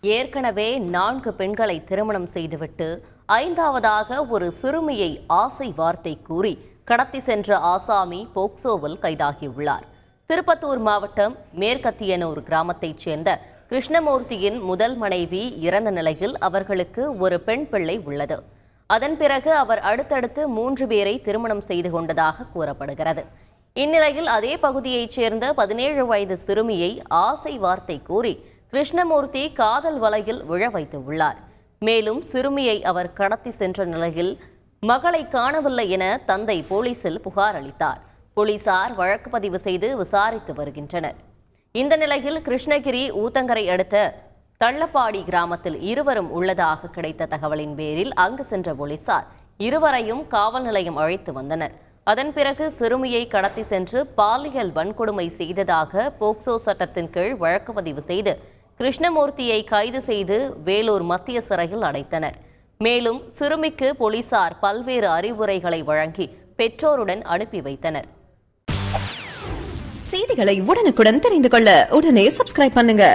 ஏற்கனவே நான்கு பெண்களை திருமணம் செய்துவிட்டு ஐந்தாவதாக ஒரு சிறுமியை ஆசை வார்த்தை கூறி கடத்தி சென்ற ஆசாமி போக்சோவில் கைதாகியுள்ளார். திருப்பத்தூர் மாவட்டம் மேற்கத்தியனூர் கிராமத்தைச் சேர்ந்த கிருஷ்ணமூர்த்தியின் முதல் மனைவி இறந்த நிலையில் அவர்களுக்கு ஒரு பெண் பிள்ளை உள்ளது. அதன் பிறகு அவர் அடுத்தடுத்து மூன்று பேரை திருமணம் செய்து கொண்டதாக கூறப்படுகிறது. இந்நிலையில் அதே பகுதியைச் சேர்ந்த பதினேழு வயது சிறுமியை ஆசை வார்த்தை கூறி கிருஷ்ணமூர்த்தி காதல் வலையில் விழ வைத்து உள்ளார் மேலும் சிறுமியை அவர் கடத்தி சென்ற நிலையில் மகளை காணவில்லை என தந்தை போலீசில் புகார் அளித்தார். போலீசார் வழக்கு பதிவு செய்து விசாரித்து வருகின்றனர். இந்த நிலையில் கிருஷ்ணகிரி ஊத்தங்கரை அடுத்த தள்ளப்பாடி கிராமத்தில் இருவரும் உள்ளதாக கிடைத்த தகவலின் பேரில் அங்கு சென்ற போலீசார் இருவரையும் காவல் நிலையம் அழைத்து வந்தனர். அதன் பிறகு சிறுமியை கடத்தி சென்று பாலியல் வன்கொடுமை செய்ததாக போக்சோ சட்டத்தின் கீழ் வழக்கு பதிவு செய்து கிருஷ்ணமூர்த்தியை கைது செய்து வேலூர் மத்திய சிறையில் அடைத்தனர். மேலும் சிறுமிக்கு போலீசார் பல்வேறு அறிவுரைகளை வழங்கி பெற்றோருடன் அனுப்பி வைத்தனர். செய்திகளை உடனுக்குடன் தெரிந்து கொள்ள உடனே சப்ஸ்கிரைப் பண்ணுங்க.